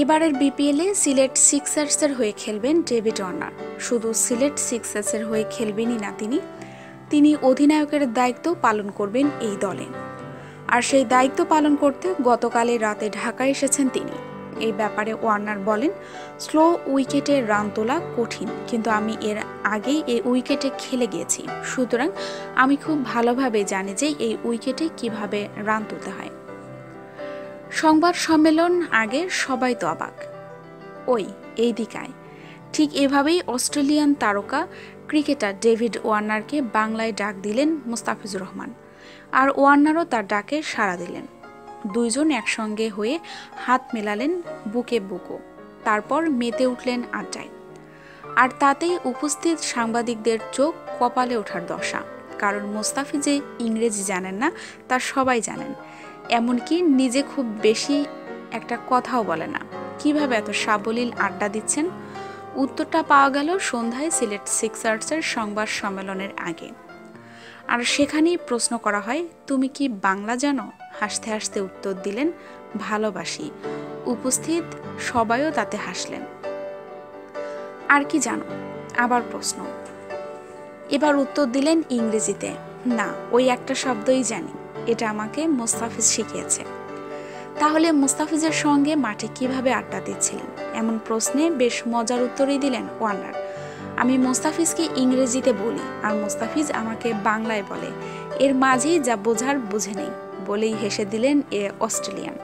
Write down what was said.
এবারের বিপিএলে সিলেট সিক্সার্সের হয়ে খেলবেন ডেভিড অর্নার শুধু সিলেট সিক্সার্সের হয়ে খেলবেনই না তিনি। তিনি অধিনায়কের দায়িত্ব পালন করবেন এই দলে। আর সেই দায়িত্ব পালন করতে গতকালের রাতে ঢাকায় এসেছেন তিনি। এই ব্যাপারে ওয়ার্নার বলেন, স্লো উইকেটে রান তোলা কঠিন, কিন্তু আমি এর আগেই এই উইকেটে খেলে গিয়েছি। সুতরাং আমি খুব ভালোভাবে জানি যে এই উইকেটে কীভাবে রান তুলতে হয়। সংবাদ সম্মেলন আগে সবাই তো অবাক। ওই, এই দিকায়। ঠিক এভাবেই অস্ট্রেলিয়ান তারকা, ক্রিকেটার ডেভিড ওয়ার্নারকে বাংলায় ডাক দিলেন মুস্তাফিজুর রহমান। আর ওয়ার্নারও তার ডাকে সাড়া দিলেন। দুইজন একসঙ্গে হয়ে হাত মেলালেন বুকে বুকো। তারপর মেতে উঠলেন আড্ডায়। আর তাতেই উপস্থিত সাংবাদিকদের চোখ কপালে ওঠার দশা। কারণ মোস্তাফি যে ইংরেজি জানেন না, তা সবাই জানেন। এমনকি নিজে খুব বেশি একটা কথাও বলে না। কীভাবে এত সাবলীল আড্ডা দিচ্ছেন? উত্তরটা পাওয়া গেল সন্ধ্যায় সিলেট সিক্সার্সের সংবাদ সম্মেলনের আগে। আর সেখানেই প্রশ্ন করা হয়, তুমি কি বাংলা জানো? হাসতে হাসতে উত্তর দিলেন, ভালোবাসি। উপস্থিত সবাইও তাতে হাসলেন। আর কি জানো? আবার প্রশ্ন। এবার উত্তর দিলেন ইংরেজিতে। না, ওই একটা শব্দই জানি। এটা আমাকে মোস্তাফিজ শিখিয়েছে। তাহলে মুস্তাফিজের সঙ্গে মাঠে কীভাবে আড্ডা দিচ্ছিলেন? এমন প্রশ্নে বেশ মজার উত্তরই দিলেন ওয়ার্নার। আমি মোস্তাফিজকে ইংরেজিতে বলি, আর মোস্তাফিজ আমাকে বাংলায় বলে। এর মাঝেই যা বোঝার বুঝে নেই, বলেই হেসে দিলেন এ অস্ট্রেলিয়ান।